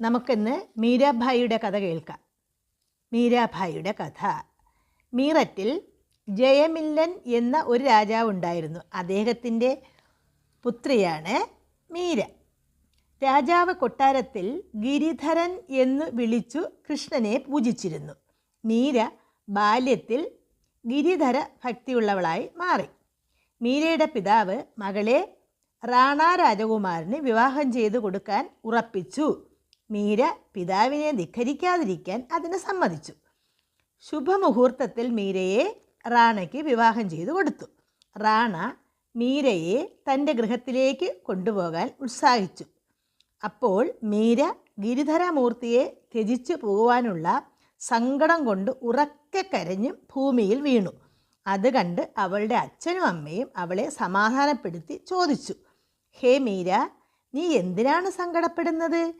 നമുക്കിന്ന് മീരാഭായിയുടെ കഥ കേൾക്കാം. മീരാഭായിയുടെ കഥ. മീററ്റിൽ ജയമില്ലൻ എന്ന ഒരു രാജാവ് ഉണ്ടായിരുന്നു. അദ്ദേഹത്തിന്റെ പുത്രിയാണ് മീര. രാജാവ് കൊട്ടാരത്തിൽ ഗിരിധരൻ എന്ന് വിളിച്ചു കൃഷ്ണനെ പൂജിച്ചിരുന്നു. മീര ബാല്യത്തിൽ ഗിരിധര ഭക്തിയുള്ളവളായി മാറി. മീരയുടെ പിതാവ് മകളെ റാണ രാജകുമാരന് വിവാഹം ചെയ്തു കൊടുക്കാൻ ഉറപ്പിച്ചു. മീര പിതാവിനെ ധിഖരിക്കാതിരിക്കാൻ അതിന് സമ്മതിച്ചു. ശുഭമുഹൂർത്തത്തിൽ മീരയെ റാണയ്ക്ക് വിവാഹം ചെയ്തു കൊടുത്തു. റാണ മീരയെ തന്റെ ഗൃഹത്തിലേക്ക് കൊണ്ടുപോകാൻ ഉത്സാഹിച്ചു. അപ്പോൾ മീര ഗിരിധരമൂർത്തിയെ ത്യജിച്ചു പോകുവാനുള്ള സങ്കടം കൊണ്ട് ഉറക്കെ കരഞ്ഞു ഭൂമിയിൽ വീണു. അത് കണ്ട് അവളുടെ അച്ഛനും അമ്മയും അവളെ സമാധാനപ്പെടുത്തി ചോദിച്ചു. ഹേ മീര നീ എന്തിനാണ് സങ്കടപ്പെടുന്നത്?